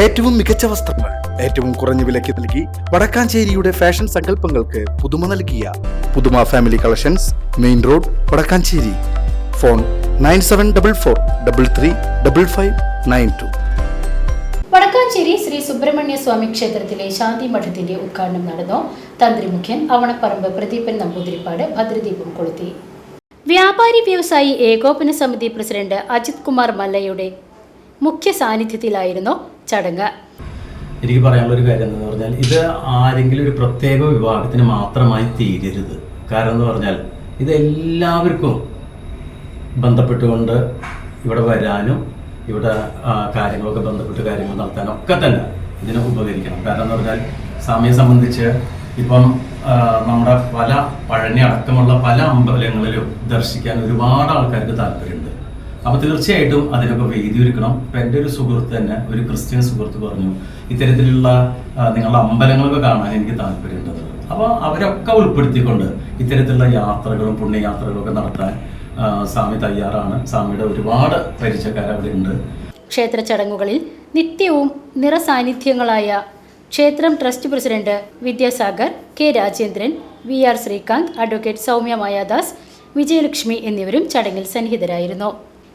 ഏറ്റവും മികച്ച വസ്ത്രങ്ങൾ ഏറ്റവും കുറഞ്ഞ വിലയ്ക്ക് നൽകി വടക്കാഞ്ചേരിയുടെ ഫാഷൻ സങ്കല്പങ്ങൾക്ക് പുതുമ നൽകിയ Puthuma family collections main road Vadakkanchery. Phone nine seven double four double three double five nine two. Vadakkanchery Shri Subrahmanya Swami ക്ഷേത്രത്തിലെ ശാന്തി മഠത്തിന്റെ ഉദ്ഘാടനം നടന്നു. തന്ത്രി മുഖ്യൻ അവണപ്പറമ്പ് പ്രദീപൻ നമ്പൂതിരിപ്പാട് ഭദ്രദീപം കൊളുത്തി. വ്യാപാരി വ്യവസായി ഏകോപന സമിതി പ്രസിഡന്റ് അജിത് കുമാർ മല്ലയുടെ മുഖ്യ സാന്നിധ്യത്തിലായിരുന്നു ചടങ്ങ്. എനിക്ക് പറയാനുള്ള ഒരു കാര്യം എന്ന് പറഞ്ഞാൽ ഇത് ആരെങ്കിലും ഒരു പ്രത്യേക വിഭാഗത്തിന് മാത്രമായി തീരരുത്. കാരണം എന്ന് പറഞ്ഞാൽ ഇത് എല്ലാവർക്കും ബന്ധപ്പെട്ടുകൊണ്ട് ഇവിടെ വരാനും ഇവിടെ കാര്യങ്ങളൊക്കെ ബന്ധപ്പെട്ട് കാര്യങ്ങൾ നടത്താനും ഒക്കെ തന്നെ ഇതിനെ ഉപകരിക്കണം. കാരണം എന്ന് പറഞ്ഞാൽ സമയം സംബന്ധിച്ച് ഇപ്പം നമ്മുടെ പല പഴനി അടക്കമുള്ള പല അമ്പലങ്ങളിലും ദർശിക്കാൻ ഒരുപാട് ആൾക്കാർക്ക് താല്പര്യമുണ്ട്. അപ്പൊ തീർച്ചയായിട്ടും അതിനൊക്കെ വേദി ഒരുക്കണം. ഇപ്പൊ എന്റെ ഒരു സുഹൃത്ത് തന്നെ ഒരു ക്രിസ്ത്യൻ സുഹൃത്ത് പറഞ്ഞു ഇത്തരത്തിലുള്ള നിങ്ങളുടെ അമ്പലങ്ങളൊക്കെ കാണാൻ എനിക്ക് താല്പര്യമുണ്ട്. അപ്പോൾ അവരൊക്കെ ഉൾപ്പെടുത്തിക്കൊണ്ട് ഇത്തരത്തിലുള്ള യാത്രകളും പുണ്യയാത്രകളൊക്കെ നടത്താൻ സ്വാമി തയ്യാറാണ്. സ്വാമിയുടെ ഒരുപാട് പരിചയക്കാർ അവിടെ ഉണ്ട്. ക്ഷേത്ര ചടങ്ങുകളിൽ നിത്യവും നിറസാന്നിധ്യങ്ങളായ ക്ഷേത്രം trust president Vidyasagar K Rajendran V R Sreekanth advocate Soumya Mayadas Vijayalakshmi എന്നിവരും ചടങ്ങിൽ സന്നിഹിതരായിരുന്നു.